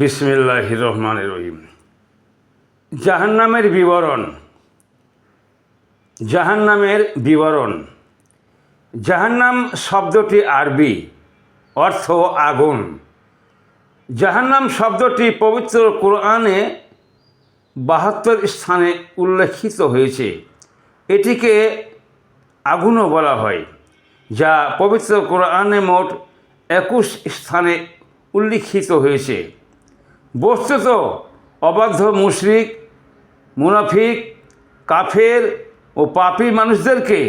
বিসমিল্লাহ রহমান রহিম। জাহান্নামের বিবরণ। জাহান্নামের বিবরণ। জাহান্নাম শব্দটি আরবি, অর্থ আগুন। জাহান্নাম শব্দটি পবিত্র কোরআনে বাহাত্তর স্থানে উল্লেখিত হয়েছে। এটিকে আগুনও বলা হয়, যা পবিত্র কোরআনে মোট একুশ স্থানে উল্লিখিত হয়েছে। বস্তুত অবাধ্য মুশরিক, মুনাফিক, কাফের ও পাপী মানুষদেরকে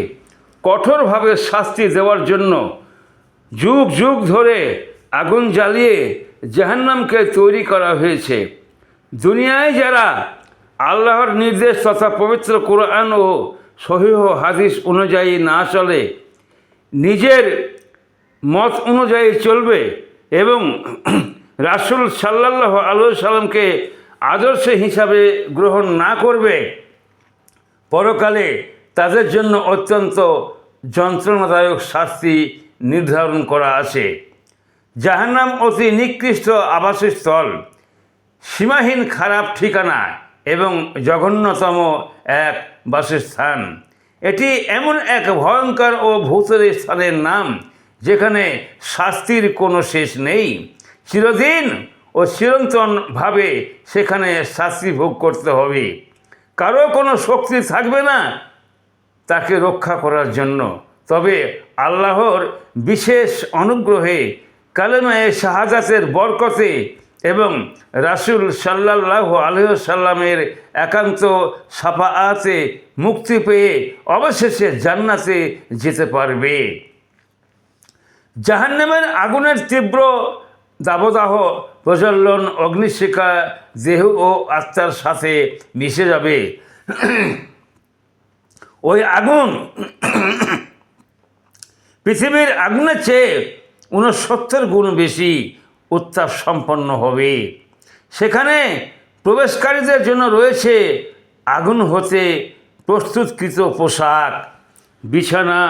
কঠোরভাবে শাস্তি দেওয়ার জন্য যুগ যুগ ধরে আগুন জ্বালিয়ে জাহান্নামকে তৈরি করা হয়েছে। দুনিয়ায় যারা আল্লাহর নির্দেশ তথা পবিত্র কোরআন ও সহিহ হাদিস অনুযায়ী না চলে, নিজের মত অনুযায়ী চলবে এবং রাসুল সাল্লাহ আলু সাল্লামকে আদর্শ হিসাবে গ্রহণ না করবে, পরকালে তাদের জন্য অত্যন্ত যন্ত্রণাদায়ক শাস্তি নির্ধারণ করা আছে। জাহান্নাম অতি নিকৃষ্ট আবাসস্থল, সীমাহীন খারাপ ঠিকানা এবং জঘন্যতম এক বাসস্থান। এটি এমন এক ভয়ঙ্কর ও ভূতের স্থানের নাম, যেখানে শাস্তির কোনো শেষ নেই। চিরদিন ও চিরন্তনভাবে সেখানে শাস্তি ভোগ করতে হবে। কারও কোনো শক্তি থাকবে না তাকে রক্ষা করার জন্য। তবে আল্লাহর বিশেষ অনুগ্রহে কালেমায়ে শাহাদাতের বরকতে এবং রাসুল সাল্লাহ আলহ্লামের একান্ত সাফাআতে মুক্তি পেয়ে অবশেষে জান্নাতে যেতে পারবে। জাহান্নামের আগুনের তীব্র দাবদাহ প্রজ্বলন অগ্নিশিখা দেহ ও আত্মার সাথে মিশে যাবে। ওই আগুন পৃথিবীর আগুনের চেয়ে ঊনসত্তর গুণ বেশি উত্তাপ সম্পন্ন হবে। সেখানে প্রবেশকারীদের জন্য রয়েছে আগুন হতে প্রস্তুতকৃত পোশাক, বিছানা,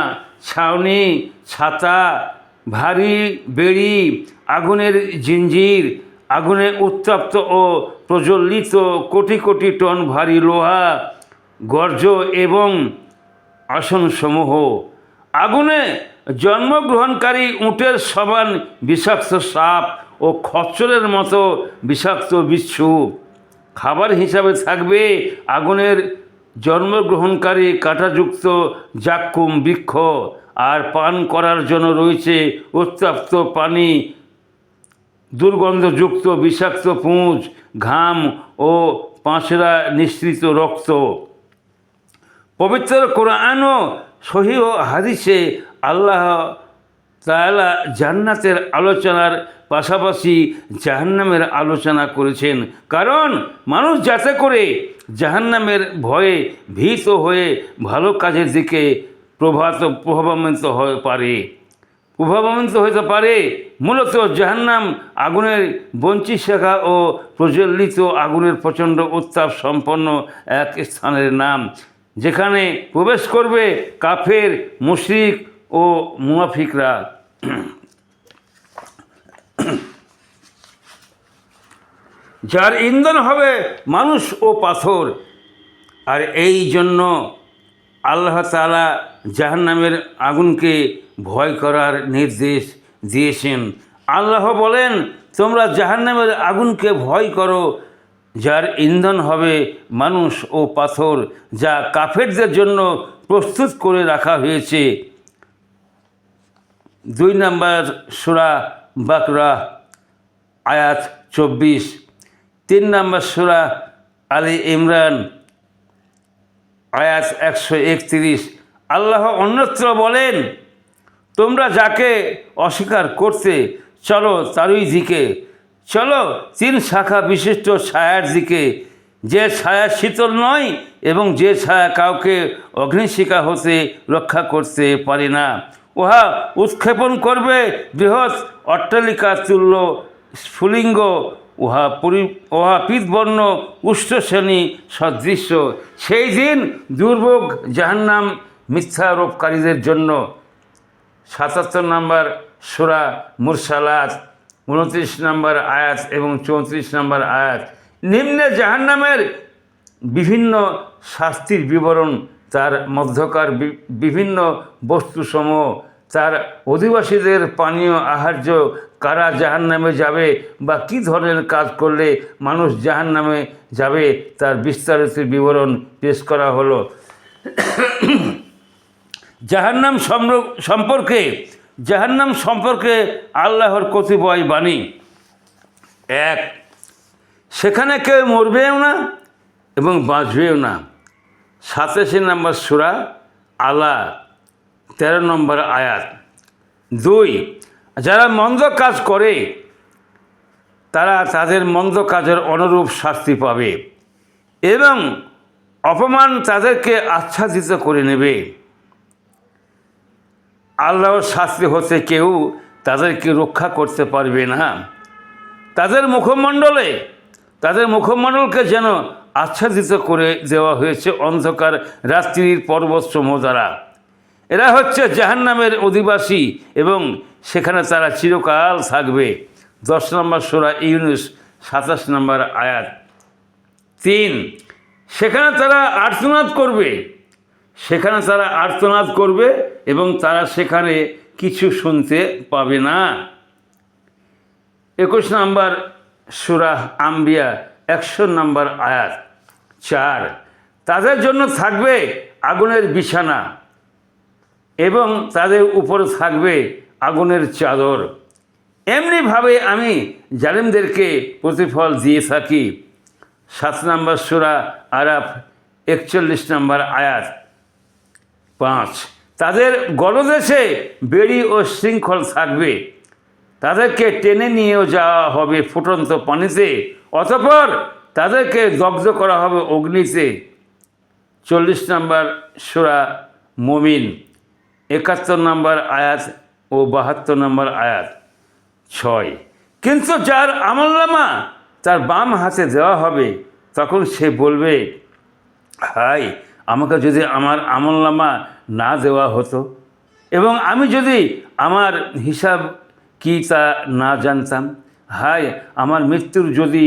ছাউনি, ছাতা ভারী, বেড়ি, আগুনের জিঞ্জির, আগুনে উত্তপ্ত ও প্রজ্বলিত কোটি কোটি টন ভারী লোহা, গর্জ এবং আসনসমূহ। আগুনে জন্মগ্রহণকারী উটের সমান বিষাক্ত সাপ ও খচ্চরের মতো বিষাক্ত বিচ্ছু। খাবার হিসাবে থাকবে আগুনের জন্মগ্রহণকারী কাঁটাযুক্ত জাক্কুম বৃক্ষ। আর পান করার জন্য রয়েছে উত্তপ্ত পানি, দুর্গন্ধযুক্ত বিষাক্ত পুঁজ, ঘাম ও পাঁচরা নিঃসৃত রক্ত। পবিত্র কোরআন ও হাদিসে আল্লাহ তাআলা জান্নাতের আলোচনার পাশাপাশি জাহান্নামের আলোচনা করেছেন। কারণ মানুষ যাতে করে জাহান্নামের ভয়ে ভীত হয়ে ভালো কাজের দিকে প্রভাত প্রভাবান্বিত হয়ে পারে। প্রভাবান্বিত হতে পারে মূলত জাহান্নাম আগুনের বঞ্চিত শাখা ও প্রজ্বলিত আগুনের প্রচণ্ড উত্তাপ সম্পন্ন এক স্থানের নাম, যেখানে প্রবেশ করবে কাফের, মুশরিক ও মুনাফিকরা। যার ইন্ধন হবে মানুষ ও পাথর, আর এই জন্য আল্লাহ তালা জাহান্নামের আগুনকে ভয় করার নির্দেশ দিয়েছেন। আল্লাহ বলেন, তোমরা জাহান্নামের আগুনকে ভয় করো, যার ইন্ধন হবে মানুষ ও পাথর, যা কাফেরদের জন্য প্রস্তুত করে রাখা হয়েছে। দুই নম্বর সুরা বাকরা, আয়াত চব্বিশ। তিন নম্বর সুরা আলী ইমরান আয়াত একশো একত্রিশ। আল্লাহ অন্যত্র বলেন, তোমরা যাকে অস্বীকার করতে চলো তারই দিকে। চলো তিন শাখা বিশিষ্ট ছায়ার দিকে। যে ছায়া শীতল নয় এবং যে ছায়া কাউকে অগ্নিশিকা হতে রক্ষা করতে পারে না। উহা উৎক্ষেপণ করবে বৃহৎ অট্টালিকা তুল্য স্ফুলিঙ্গ উহা পরি, উহা পিতবর্ণ উষ্ঠশ্রেণী সদৃশ্য। সেই দিন দুর্ভোগ, জাহান্নাম, মিথ্যারোপকারীদের জন্য সাতাত্তর নম্বর সুরা মুরসালাত, উনত্রিশ নম্বর আয়াত এবং চৌত্রিশ নম্বর আয়াত। নিম্নে জাহান্নামের বিভিন্ন শাস্তির বিবরণ, তার মধ্যকার বিভিন্ন বস্তুসমূহ, তার অধিবাসীদের পানীয় আহার্য কারা জাহান নামে যাবে বা কী ধরনের কাজ করলে মানুষ জাহান নামে যাবে, তার বিস্তারিত বিবরণ পেশ করা হলো। জাহান্নাম সম্পর্কে জাহান্নাম সম্পর্কে আল্লাহর কতিপয় বাণী। এক, সেখানে কেউ মরবেও না এবং বাঁচবেও না। সাতাশি নম্বর সুরা আলা, তেরো নম্বর আয়াত। দুই যারা মন্দ কাজ করে, তারা তাদের মন্দ কাজের অনুরূপ শাস্তি পাবে এবং অপমান তাদেরকে আচ্ছাদিত করে নেবে। আল্লাহর শাস্তি হতে কেউ তাদেরকে রক্ষা করতে পারবে না। তাদের মুখমণ্ডলে, তাদের মুখমণ্ডলকে যেন আচ্ছাদিত করে দেওয়া হয়েছে অন্ধকার রাত্রির পর্বতসমূহ দ্বারা। এরা হচ্ছে জাহান্নামের অধিবাসী এবং সেখানে তারা চিরকাল থাকবে। দশ নম্বর সোরা ইউনুস, সাতাশ নম্বর আয়াত। তিন, সেখানে তারা আর্তনাদ করবে। সেখানে তারা আর্তনাদ করবে এবং তারা সেখানে কিছু শুনতে পাবে না। একুশ নম্বর সুরাহ আম্বিয়া, একশো নম্বর আয়াত। চার, তাদের জন্য থাকবে আগুনের বিছানা। এবং তাদের উপরে থাকবে আগুনের চাদর। এমনিভাবে আমি জালিমদেরকে প্রতিফল দিয়ে থাকি। সাত নম্বর সুরা আরাফ, একচল্লিশ নম্বর আয়াত। পাঁচ, তাদের গলদেশে বেড়ি ও শৃঙ্খল থাকবে। তাদেরকে টেনে নিয়েও যাওয়া হবে ফুটন্ত পানিতে, অতঃপর তাদেরকে দগ্ধ করা হবে অগ্নিতে। চল্লিশ নম্বর সুরা মমিন। একাত্তর নম্বর আয়াত ও বাহাত্তর নম্বর আয়াত ছয়। কিন্তু যার আমল্লামা তার বাম হাতে দেওয়া হবে, তখন সে বলবে, হাই, আমাকে যদি আমার আমলনামা না দেওয়া হতো এবং আমি যদি আমার হিসাব কি তা না জানতাম, হাই, আমার মৃত্যুর যদি,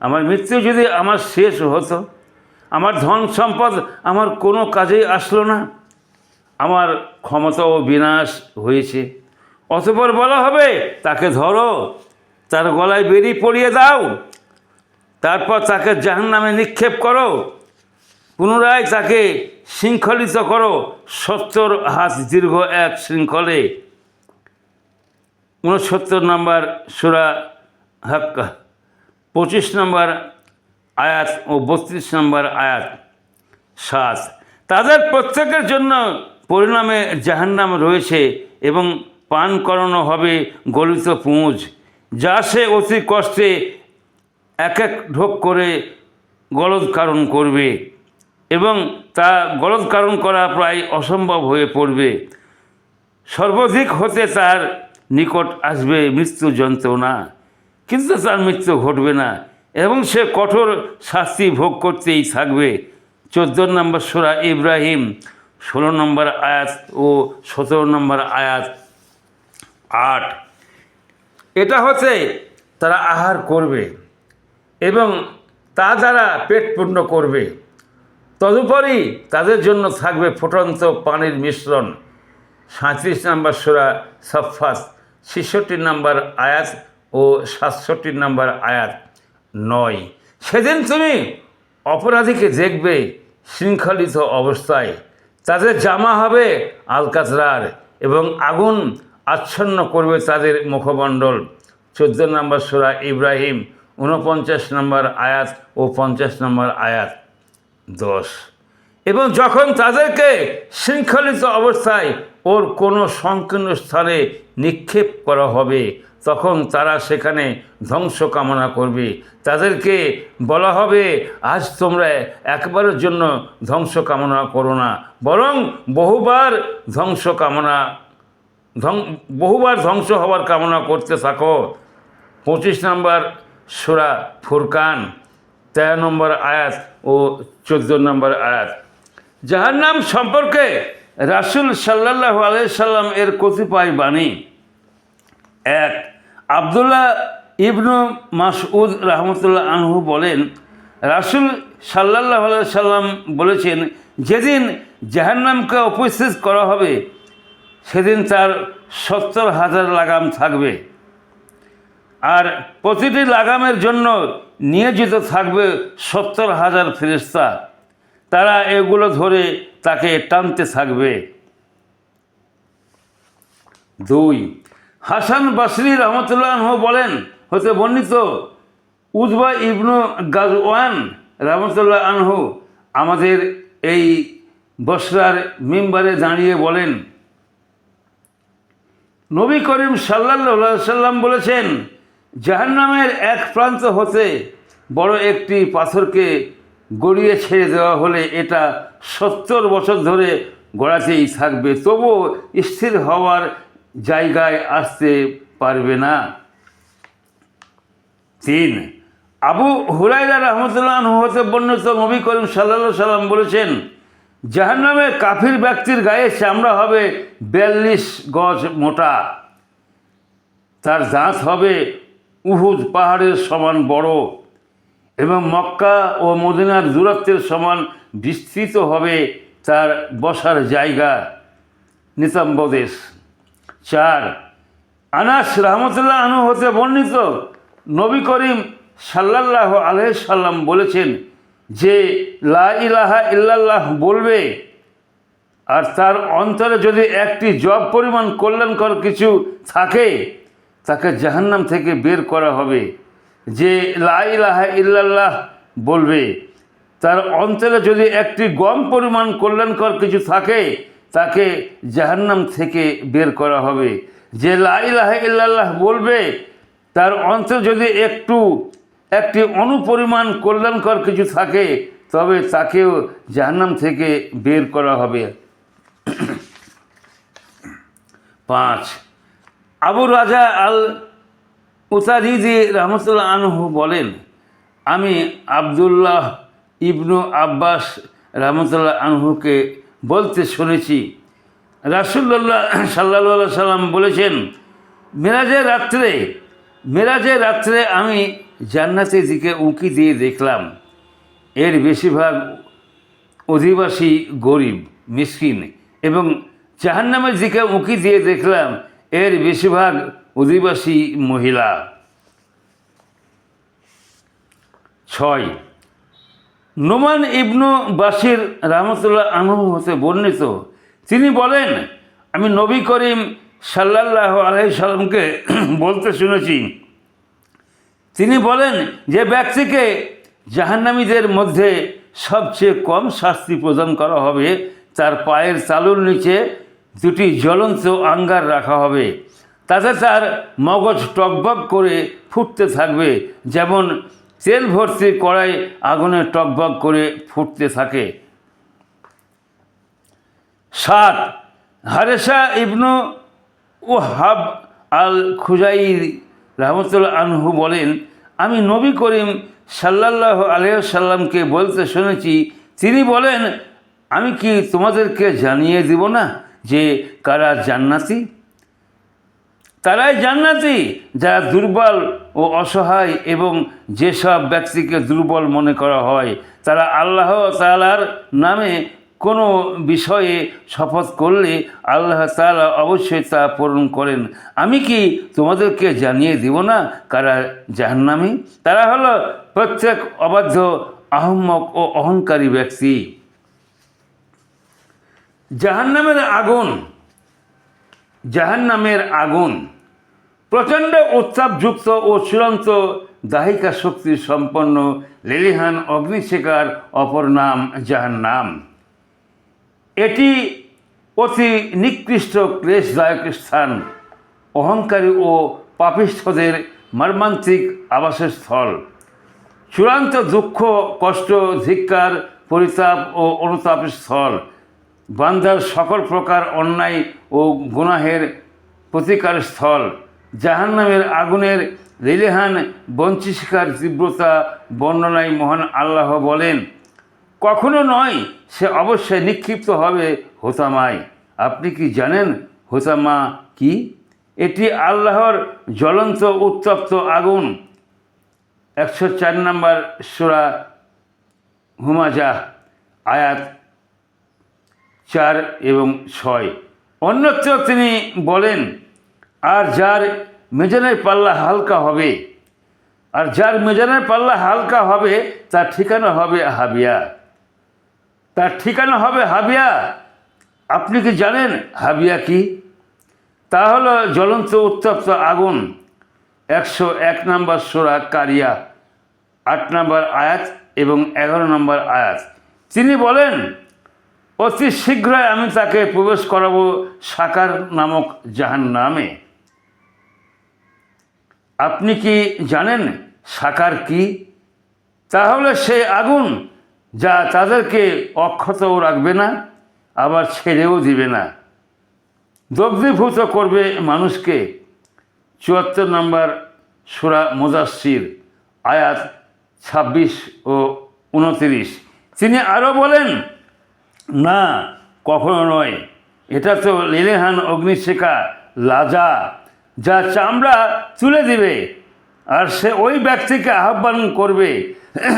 আমার মৃত্যু যদি আমার শেষ হতো, আমার ধন সম্পদ আমার কোনো কাজেই আসলো না আমার ক্ষমতা ও বিনাশ হয়েছে। অতপর বলা হবে, তাকে ধরো, তার গলায় বেরি পড়িয়ে দাও, তারপর তাকে জাহান্নামে নিক্ষেপ করো, পুনরায় তাকে শৃঙ্খলিত করো, সত্তর হাত দীর্ঘ এক শৃঙ্খলে। উনসত্তর নম্বর সুরা হাক্কা, পঁচিশ নম্বর আয়াত ও বত্রিশ নম্বর আয়াত সাত। তাদের প্রত্যেকের জন্য পরিণামে জাহান্নাম রয়েছে এবং পান করানো হবে গলিত পুঁজ। যা সে অতি কষ্টে এক এক ঢোক করে গলদ কারণ করবে এবং তা গলদ কারণ করা প্রায় অসম্ভব হয়ে পড়বে। সর্বাধিক হতে তার নিকট আসবে মৃত্যু যন্ত্রণা। কিন্তু তার মৃত্যু ঘটবে না এবং সে কঠোর শাস্তি ভোগ করতেই থাকবে। চোদ্দ নম্বর সোরা ইব্রাহিম। ষোলো নম্বর আয়াত ও সতেরো নম্বর আয়াত আট। এটা হতে তারা আহার করবে এবং তা দ্বারা পেট পূর্ণ করবে, তদুপরি তাদের জন্য থাকবে ফুটন্ত পানির মিশ্রণ। সাঁত্রিশ নম্বর সুরা সফাস ছেষট্টি নম্বর আয়াত ও সাতষট্টি নম্বর আয়াত নয়। সেদিন তুমি অপরাধীকে দেখবে শৃঙ্খলিত অবস্থায়। তাদের জামা হবে আলকাতরার এবং আগুন আচ্ছন্ন করবে তাদের মুখমণ্ডল। চোদ্দ নম্বর সুরা ইব্রাহিম, ঊনপঞ্চাশ নম্বর আয়াত ও পঞ্চাশ নম্বর আয়াত। দশ। এবং যখন তাদেরকে শৃঙ্খলিত অবস্থায় ওর কোনো সংকীর্ণ স্থানে নিক্ষেপ করা হবে তখন তারা সেখানে ধ্বংস কামনা করবে। তাদেরকে বলা হবে, আজ তোমরা একবারের জন্য ধ্বংস কামনা করো না, বরং বহুবার ধ্বংস কামনা বহুবার ধ্বংস হওয়ার কামনা করতে থাকো। পঁচিশ নম্বর সুরা ফুরকান, তেরো নম্বর আয়াত ও চোদ্দ নম্বর আয়াত। জাহান্নাম সম্পর্কে রাসুল সাল্লাহ আলাইসাল্লাম এর কতিপয় বাণী। এক আবদুল্লাহ ইবনু মাসউদ রহমতুল্লাহ আনহু বলেন, রাসুল সাল্লাহ সাল্লাম বলেছেন, যেদিন জাহান্নামকে উপস্থিত করা হবে, সেদিন তার সত্তর হাজার লাগাম থাকবে। আর প্রতিটি লাগামের জন্য নিয়োজিত থাকবে সত্তর হাজার ফেরেস্তা তারা এগুলো ধরে তাকে টানতে থাকবে। দুই হাসান বাসরি রহমতুল্লাহ বলেন, হতে বর্ণিত, উজবা ইবনু গাজওয়ান রহমতুল্লাহ আনহু আমাদের এই বসরার মেম্বারে দাঁড়িয়ে বলেন, নবী করিম সাল্লাহ সাল্লাম বলেছেন, জাহান্নামের এক প্রান্ত হতে বড় একটি পাথরকে গড়িয়ে ছেড়ে দেওয়া হলে এটা সত্তর বছর ধরে গড়াতেই থাকবে। তবুও স্থির হওয়ার জায়গায় আসতে পারবে না। তিন, আবু হুরাইরা রহমতুল্লাহ হতে বর্ণিত নবী করিম সাল্লা সাল্লাম বলেছেন, জাহান্নামে কাফির ব্যক্তির গায়ে চামড়া হবে বিয়াল্লিশ গজ মোটা। তার দাঁত হবে উহুদ পাহাড়ের সমান বড় এবং মক্কা ও মদিনার দূরত্বের সমান বিস্তৃত হবে তার বসার জায়গা। নিতম্বদেশ চার, আনাস রহমতুল্লাহ আনু হতে বর্ণিত নবী করিম সাল্লাহ আলহাম বলেছেন যে, লা ইলাহা ইল্লাল্লাহ বলবে, আর তার অন্তরে যদি একটি জব পরিমাণ কল্যাণকর কিছু থাকে, তাকে জাহান্নাম থেকে বের করা হবে। যে, লা ইলাহা ইল্লাল্লাহ বলবে, তার অন্তরে যদি একটি গম পরিমাণ কল্যাণকর কিছু থাকে তাকে জাহান্নাম থেকে বের করা হবে। যে লা ইলাহা ইল্লাল্লাহ বলবে, তার অন্তরে যদি একটু, একটি অনুপরিমাণ কল্যাণকর কিছু থাকে, তবে তাকেও জাহান্নাম থেকে বের করা হবে। পাঁচ, আবু রাজা আল উতারিদি রহমতুল্লাহ আনহু বলেন, আমি আবদুল্লাহ ইবনু আব্বাস রহমতুল্লাহ আনহুকে বলতে শুনেছি। রাসুল্লাহ সাল্লা সাল্লাম বলেছেন মেরাজের রাত্রে মেরাজের রাত্রে আমি জান্নাতের দিকে উঁকি দিয়ে দেখলাম। এর বেশিরভাগ অধিবাসী গরিব, মিসকিন এবং জাহান্নামের দিকে উঁকি দিয়ে দেখলাম, এর বেশিরভাগ অধিবাসী মহিলা। ছয় নোমান ইবনু বাসির রহমতুল্লাহ আনহু হতে বর্ণিত। তিনি বলেন, আমি নবী করিম সাল্লাহ আলহি সাল্লামকে বলতে শুনেছি। তিনি বলেন যে ব্যক্তিকে জাহান্নামীদের মধ্যে সবচেয়ে কম শাস্তি প্রদান করা হবে, তার পায়ের চালুর নিচে দুটি জ্বলন্ত আঙ্গার রাখা হবে। তাতে তার মগজ টকবক করে ফুটতে থাকবে, যেমন তেল ভর্তি কড়াই আগুনে টকবক করে ফুটতে থাকে। সাত, হারেসা ইবনু ও হাব আল খুজাই রহমতুল্লাহ আনহু বলেন, আমি নবী করিম সাল্লাহ আলহামকে বলতে শুনেছি। তিনি বলেন, আমি কি তোমাদেরকে জানিয়ে দিব না যে কারা জান্নাতি? তারাই জান্নাতি, যারা দুর্বল ও অসহায় এবং যেসব ব্যক্তিকে দুর্বল মনে করা হয়, তারা আল্লাহ তালার নামে কোনো বিষয়ে শপথ করলে আল্লাহ তালা অবশ্যই তা পূরণ করেন। আমি কি তোমাদেরকে জানিয়ে দিব না কারা জাহান্নামি? তারা হলো প্রত্যেক অবাধ্য, আহম্মক ও অহংকারী ব্যক্তি। জাহান্নামের আগুন জাহান্নামের আগুন। প্রচণ্ড উত্তাপযুক্ত ও চূড়ান্ত দাহিকা শক্তি সম্পন্ন লেলিহান অগ্নিশেখার অপর নাম যাহার নাম এটি অতি নিকৃষ্ট ক্লেশদায়ক স্থান, অহংকারী ও পাপিষ্ঠদের মর্মান্তিক আবাসের স্থল চূড়ান্ত দুঃখ, কষ্ট, ধিক্কার, পরিতাপ ও অনুতাপের স্থল। বান্দার সকল প্রকার অন্যায় ও গুনাহের প্রতিকার স্থল। জাহান্নামের আগুনের রেলেহান বঞ্চিশিকার তীব্রতা বর্ণনায় মহান আল্লাহ বলেন, কখনো নয়, সে অবশ্যই নিক্ষিপ্ত হবে হোতামায়। আপনি কি জানেন হোতামা কি? এটি আল্লাহর জ্বলন্ত উত্তপ্ত আগুন। একশো চার নম্বর সুরা হুমাজা আয়াত চার এবং ছয়। অন্যত্র তিনি বলেন আর যার মেজানের পাল্লা হালকা হবে, আর যার মেজানের পাল্লা হালকা হবে, তার ঠিকানা হবে হাবিয়া। তার ঠিকানা হবে হাবিয়া। আপনি কি জানেন হাবিয়া কি? তা হলো জ্বলন্ত উত্তপ্ত আগুন, একশো এক নম্বর সোরা কারিয়া, আট নম্বর আয়াত এবং এগারো নম্বর আয়াত। তিনি বলেন, অতি শীঘ্রই আমি তাকে প্রবেশ করাবো সাকার নামক জাহান নামে আপনি কি জানেন সাকার কি? তাহলে সে আগুন যা তাদেরকে অক্ষতও রাখবে না, আবার ছেড়েও দিবে না। দগ্ধীভূত করবে মানুষকে। চুয়াত্তর নম্বর সুরা মুজাসির আয়াত ছাব্বিশ ও উনতিরিশ। তিনি আরও বলেন, না, কখনো নয়। এটা তো লেলেহান অগ্নিশিখা, লাজা যা চামড়া তুলে দিবে, আর সে ওই ব্যক্তিকে আহ্বান করবে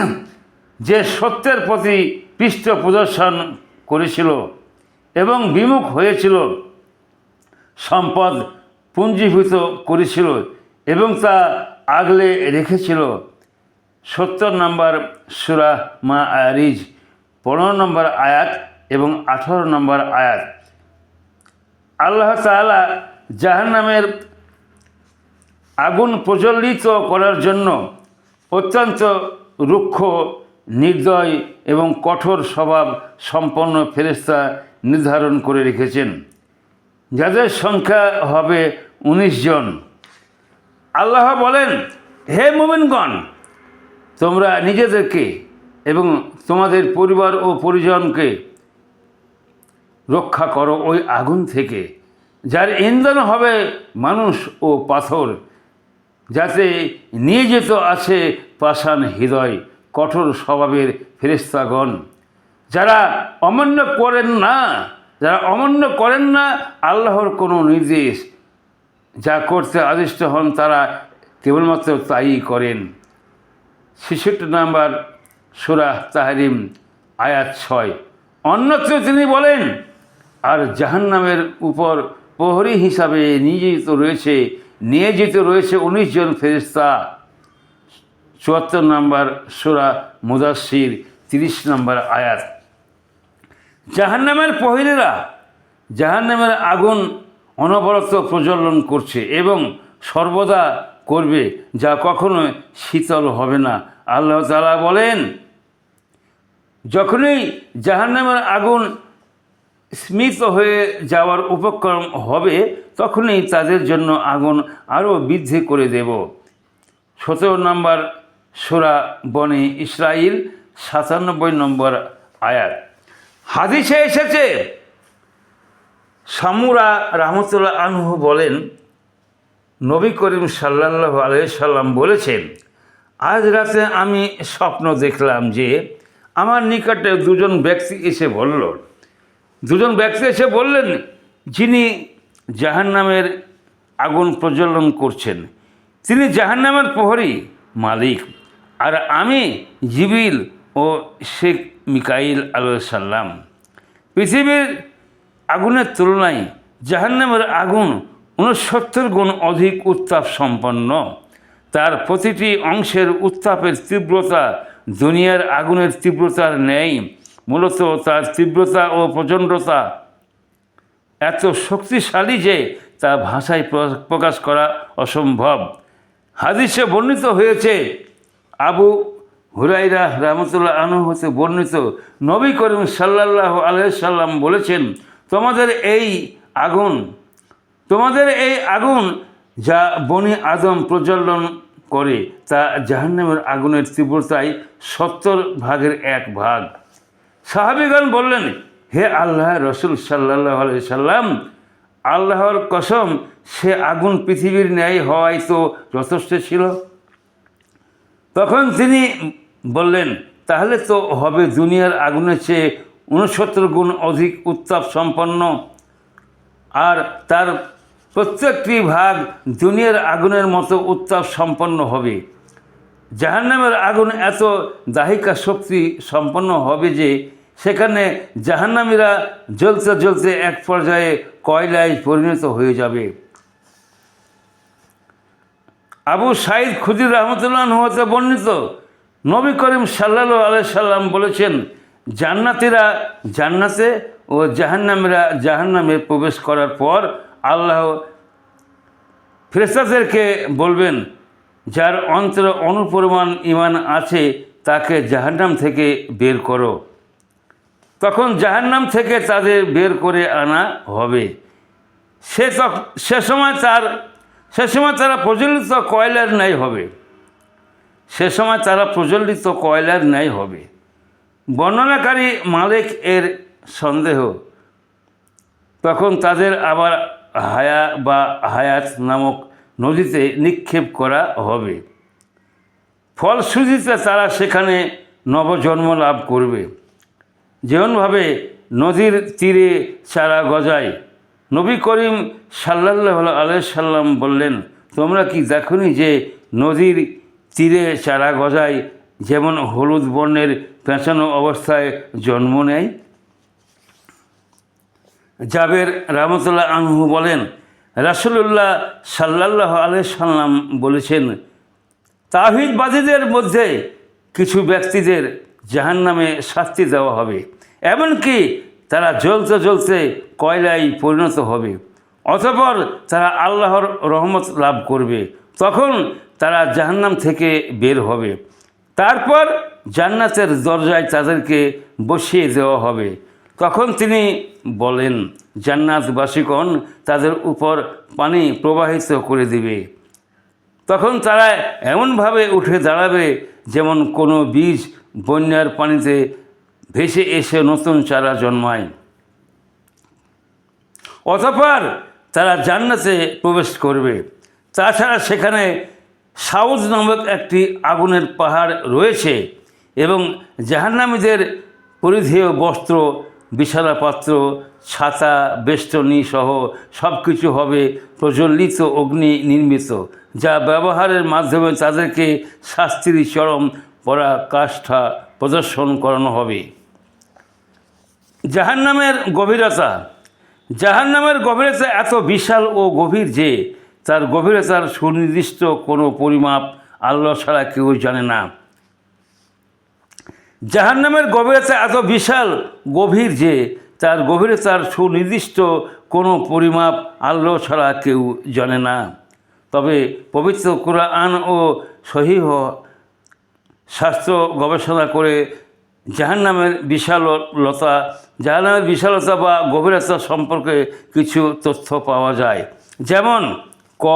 যে সত্যের প্রতি পৃষ্ঠ প্রদর্শন করেছিল এবং বিমুখ হয়েছিল, সম্পদ পুঞ্জীভূত করেছিল এবং তা আগলে রেখেছিল। সত্তর নম্বর সুরা মা আয়ারিজ পনেরো নম্বর আয়াত এবং আঠারো নম্বর আয়াত। আল্লাহ তাআলা জাহান্নামের আগুন প্রজ্বলিত করার জন্য অত্যন্ত রুক্ষ, নির্দয় এবং কঠোর স্বভাব সম্পন্ন ফেরেস্তা নির্ধারণ করে রেখেছেন। যাদের সংখ্যা হবে উনিশ জন। আল্লাহ বলেন, হে মুমিনগণ, তোমরা নিজেদেরকে এবং তোমাদের পরিবার ও পরিজনকে রক্ষা করো ওই আগুন থেকে। যার ইন্ধন হবে মানুষ ও পাথর যাতে নিয়ে যেত আছে পাষাণ হৃদয় কঠোর স্বভাবের ফেরেস্তাগণ যারা অমান্য করেন না, যারা অমান্য করেন না আল্লাহর কোনো নির্দেশ, যা করতে আদিষ্ট হন তারা কেবলমাত্র তাই করেন। ছেষট্টি নাম্বার সুরা তাহারিম, আয়াত ছয়। অন্যত্র তিনি বলেন, আর জাহান্নামের উপর প্রহরী হিসাবে নিয়োজিত রয়েছে নিয়োজিত রয়েছে উনিশ জন ফেরিস্তা চুয়াত্তর নম্বর সুরা মুদাসির তিরিশ নম্বর আয়াত। জাহান্নামের পহিলেরা জাহান্নামের আগুন অনবরত প্রজ্বলন করছে এবং সর্বদা করবে যা কখনো শীতল হবে না। আল্লাহ তালা বলেন, যখনই জাহান্নামের আগুন স্মিত হয়ে যাওয়ার উপক্রম হবে, তখনই তাদের জন্য আগুন আরও বৃদ্ধি করে দেব। সতেরো নম্বর সোরা বনে ইসরাইল, সাতানব্বই নম্বর আয়াত। হাদিসে এসেছে, সামুরা রহমতুল্লাহ আনহু বলেন, নবী করিম সাল্লাহ আলহাম বলেছেন, আজ রাতে আমি স্বপ্ন দেখলাম যে আমার নিকটে দুজন ব্যক্তি এসে বলল দুজন ব্যক্তি এসে বললেন, যিনি জাহান্নামের আগুন প্রজ্বলন করছেন, তিনি জাহান্নামের প্রহরী মালিক। আর আমি জিবিল ও শেখ মিকাইল আলাইসাল্লাম পৃথিবীর আগুনের তুলনায় জাহান্নামের আগুন উনসত্তর গুণ অধিক উত্তাপ সম্পন্ন। তার প্রতিটি অংশের উত্তাপের তীব্রতা দুনিয়ার আগুনের তীব্রতার নেই মূলত তার তীব্রতা ও প্রচণ্ডতা। এত শক্তিশালী যে তা ভাষায় প্র- প্রকাশ করা অসম্ভব। হাদিসে বর্ণিত হয়েছে, আবু হুরাইরা রহমতুল্লাহ আনু হতে বর্ণিত নবী করিম সাল্লাহ আলহাম বলেছেন, তোমাদের এই আগুন, তোমাদের এই আগুন যা বনি আদম প্রজ্বলন করে, তা জাহান্নামের আগুনের তীব্রতায় সত্তর ভাগের এক ভাগ। সাহাবিগণ বললেন, হে আল্লাহ রসুল সাল্লাহ সাল্লাম, আল্লাহর কসম, সে আগুন পৃথিবীর ন্যায় হওয়াই তো যথেষ্ট ছিল। তখন তিনি বললেন, তাহলে তো হবে দুনিয়ার আগুনের চেয়ে উনসত্তর গুণ অধিক উত্তাপ সম্পন্ন। আর তার প্রত্যেকটি ভাগ দুনিয়ার আগুনের মতো উত্তাপ সম্পন্ন হবে। জাহান্নামের আগুন এত দাহিকা শক্তি সম্পন্ন হবে যে সেখানে জাহান্নামীরা জ্বলতে জ্বলতে এক পর্যায়ে কয়লায় পরিণত হয়ে যাবে। আবু সাইদ খুদির রহমতুল্লাহ হতে বর্ণিত, নবী করিম সাল্লা আলাই সাল্লাম বলেছেন, জান্নাতিরা জান্নাতে ও জাহান্নামীরা জাহান্নামে প্রবেশ করার পর আল্লাহ ফেরেস্তাদেরকে বলবেন, যার অন্তরে অনুপরিমাণ ইমান আছে তাকে জাহান্নাম থেকে বের করো। তখন জাহান্নাম থেকে তাদের বের করে আনা হবে। সে সে সময় তার, সে সময় তারা প্রজ্বলিত কয়লার ন্যায় হবে। সে সময় তারা প্রজ্বলিত কয়লার ন্যায় হবে। বর্ণনাকারী মালিক এর সন্দেহ। তখন তাদের আবার হায়া বা হায়াত নামক নদীতে নিক্ষেপ করা হবে। ফলশ্রুতিতে তারা সেখানে নবজন্ম লাভ করবে। যেমনভাবে নদীর তীরে চারা গজায়। নবী করিম সাল্লাহ আলাই সাল্লাম বললেন, তোমরা কি দেখনি যে নদীর তীরে চারা গজায় যেমন হলুদ বর্ণের পেঁচানো অবস্থায় জন্ম নেয়? জাবের রহমতুল্লাহ আনহু বলেন, রাসুলুল্লাহ সাল্লাহ আলাই সাল্লাম বলেছেন, তাহিদবাদীদের মধ্যে কিছু ব্যক্তিদের জাহান নামে শাস্তি দেওয়া হবে। এমনকি তারা জ্বলতে জ্বলতে কয়লায় পরিণত হবে। অতপর তারা আল্লাহর রহমত লাভ করবে। তখন তারা জাহান্নাম থেকে বের হবে। তারপর জান্নাতের দরজায় তাদেরকে বসিয়ে দেওয়া হবে। তখন তিনি বলেন, জান্নাতবাসীগণ তাদের উপর পানি প্রবাহিত করে দিবে। তখন তারা এমনভাবে উঠে দাঁড়াবে যেমন কোনো বীজ বন্যার পানিতে ভেসে এসে নতুন চারা জন্মায়। অতঃপর তারা জান্নাতে প্রবেশ করবে। তাছাড়া সেখানে সাউদ নামক একটি আগুনের পাহাড় রয়েছে এবং জাহান্নামীদের পরিধেয় বস্ত্র বিছানাপত্র ছাতা, বেষ্টনী সহ সব কিছু হবে প্রজ্বলিত অগ্নি নির্মিত, যা ব্যবহারের মাধ্যমে তাদেরকে শাস্তির চরম পরাকাষ্ঠা প্রদর্শন করানো হবে। জাহান্নামের গভীরতা জাহান্নামের গভীরতা এত বিশাল ও গভীর যে তার গভীরতার সুনির্দিষ্ট কোনো পরিমাপ আল্লাহ ছাড়া কেউ জানে না। জাহান্নামের গভীরতা এত বিশাল, গভীর যে তার গভীরতার সুনির্দিষ্ট কোনো পরিমাপ আল্লাহ ছাড়া কেউ জানে না। তবে পবিত্র কোরআন ও সহিহ স্বাস্থ্য গবেষণা করে জাহান্নামের বিশালতা জাহান্নামের বিশালতা বা গভীরতা সম্পর্কে কিছু তথ্য পাওয়া যায়। যেমন, ক,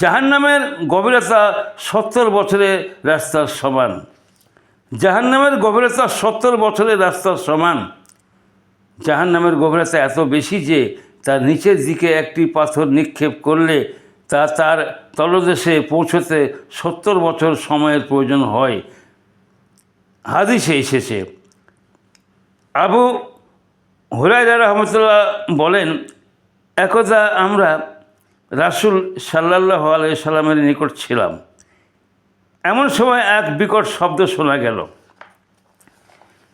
জাহান্নামের গভীরতা সত্তর বছরের রাস্তার সমান। জাহান্নামের গভীরতা সত্তর বছরের রাস্তার সমান। জাহান্নামের গভীরতা এত বেশি যে তার নিচের দিকে একটি পাথর নিক্ষেপ করলে তা তার তলদেশে পৌঁছতে সত্তর বছর সময়ের প্রয়োজন হয়। হাদিসে এসেছে। আবু হুরাইরা রহমতুল্লাহ বলেন, একদা আমরা রাসুল সাল্লাহ আলাই সাল্লামের নিকট ছিলাম। এমন সময় এক বিকট শব্দ শোনা গেল।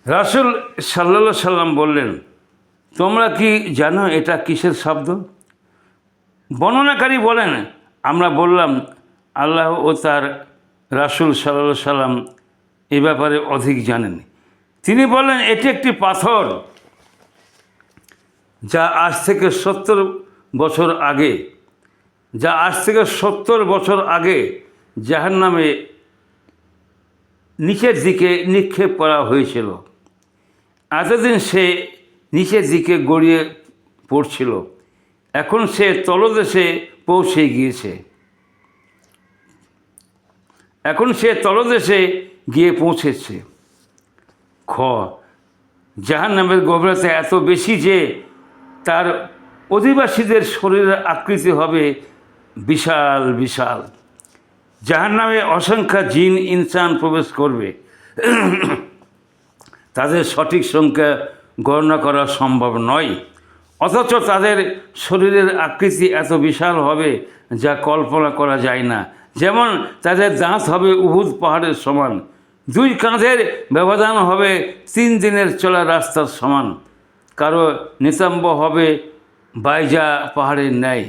রাসুল সাল্লা সাল্লাম বললেন, তোমরা কি জানো এটা কিসের শব্দ? বর্ণনাকারী বলেন, আমরা বললাম, আল্লাহ ও তার রাসুল সাল্লা সাল্লাম এ ব্যাপারে অধিক জানেন তিনি বলেন এটি একটি পাথর যা আজ থেকে সত্তর বছর আগে, যা আজ থেকে সত্তর বছর আগে জাহান নামে নিচের দিকে নিক্ষেপ করা হয়েছিল। এতদিন সে নিচের দিকে গড়িয়ে পড়ছিল। এখন সে তলদেশে পৌঁছে গিয়েছে। এখন সে তলদেশে গিয়ে পৌঁছেছে। খ জাহান নামের গভীরতা এত বেশি যে তার অধিবাসীদের শরীরের আকৃতি হবে বিশাল বিশাল। জাহান নামে অসংখ্য জিন, ইনসান প্রবেশ করবে। তাদের সঠিক সংখ্যা গণনা করা সম্ভব নয়। অথচ তাদের শরীরের আকৃতি এত বিশাল হবে যা কল্পনা করা যায় না। যেমন তাদের দাঁত হবে উহুদ পাহাড়ের সমান। দুই কাঁধের ব্যবধান হবে তিন দিনের চলা রাস্তার সমান। কারও নিতম্ব হবে বাইজা পাহাড়ের ন্যায়।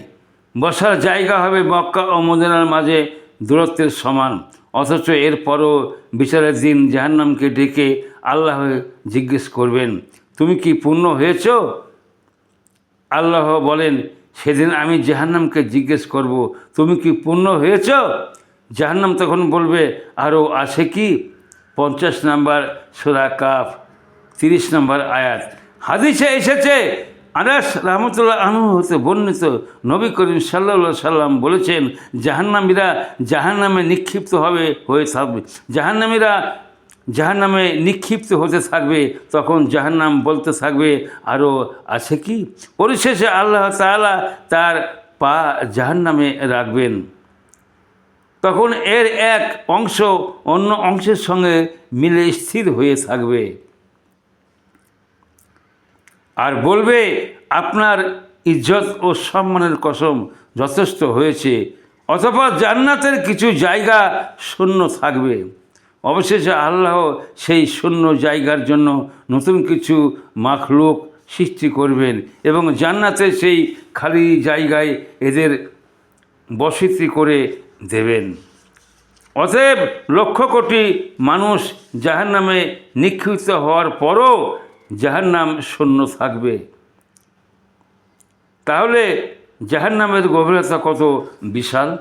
বসার জায়গা হবে মক্কা ও মদিনার মাঝে দূরত্বের সমান। অথচ এরপরও বিচারের দিন জাহান্নামকে ডেকে আল্লাহ জিজ্ঞেস করবেন, তুমি কি পূর্ণ হয়েছ? আল্লাহ বলেন, সেদিন আমি জাহান্নামকে জিজ্ঞেস করব, তুমি কি পূর্ণ হয়েছ? জাহান্নাম তখন বলবে, আরও আছে কি? পঞ্চাশ নাম্বার সোরা কাফ, তিরিশ নম্বর আয়াত। হাদিসে এসেছে, আনাস রহমতুল্লাহ আনহু হতে বর্ণিত নবী করিম সাল্লা সাল্লাম বলেছেন, জাহান্নামীরা জাহান্নামে নিক্ষিপ্ত হবে, হয়ে থাকবে। জাহান্নামীরা জাহান্নামে নিক্ষিপ্ত হতে থাকবে, তখন জাহান্নাম বলতে থাকবে আরও আছে কি? পরিশেষে আল্লাহ তাআলা তার পা জাহান্নামে রাখবেন। তখন এর এক অংশ অন্য অংশের সঙ্গে মিলে স্থির হয়ে থাকবে। আর বলবে, আপনার ইজ্জত ও সম্মানের কসম যথেষ্ট হয়েছে, অথবা জান্নাতের কিছু জায়গা শূন্য থাকবে। অবশেষে আল্লাহ সেই শূন্য জায়গার জন্য নতুন কিছু মাখলুক সৃষ্টি করবেন এবং জান্নাতের সেই খালি জায়গায় এদের বসতি করে দেবেন। অতএব লক্ষ কোটি মানুষ জাহার নামে নিক্ষিপ্ত হওয়ার পরও জাহার নাম শূন্য থাকবে। তাহলে জাহার নামের গভীরতা কত? বিশাল।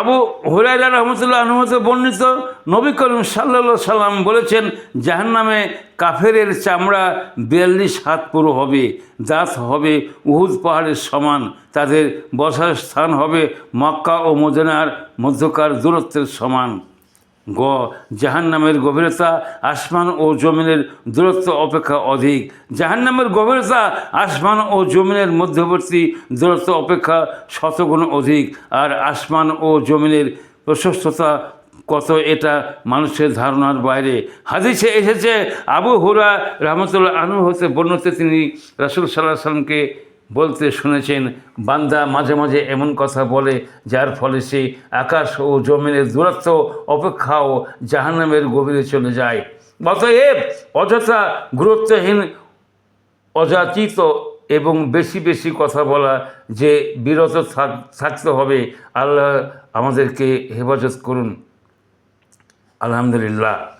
আবু হুরাইরা রহমতুল্লাহ আহমতে বর্ণিত নবী করিম সাল্লা সাল্লাম বলেছেন, জাহান্নামে কাফেরের চামড়া বিয়াল্লিশ হাত পুরো হবে দাঁত হবে, উহুদ পাহাড়ের সমান, তাদের বসার স্থান হবে মক্কা ও মদিনার মধ্যকার দূরত্বের সমান। গ, জাহান্নামের গভীরতা আসমান ও জমিনের দূরত্ব অপেক্ষা অধিক। জাহান্নামের গভীরতা আসমান ও জমিনের মধ্যবর্তী দূরত্ব অপেক্ষা শতগুণ অধিক। আর আসমান ও জমিনের প্রশস্ততা কত, এটা মানুষের ধারণার বাইরে। হাদিসে এসেছে, আবু হুরা রহমতুল্লাহ আনু হতে বর্ণতে তিনি রাসুল সাল্লাহ সাল্লামকে বলতে শুনেছেন, বান্দা মাঝে মাঝে এমন কথা বলে, যার ফলে সে আকাশ ও জমিনের দূরত্ব, অপেক্ষাও জাহান্নামের গভীরে চলে যায়। অতএব অযথা গুরুত্বহীন, অযাচিত এবং বেশি বেশি কথা বলা যে বিরত থাক- থাকতে হবে, আল্লাহ আমাদেরকে হেফাজত করুন। আলহামদুলিল্লাহ।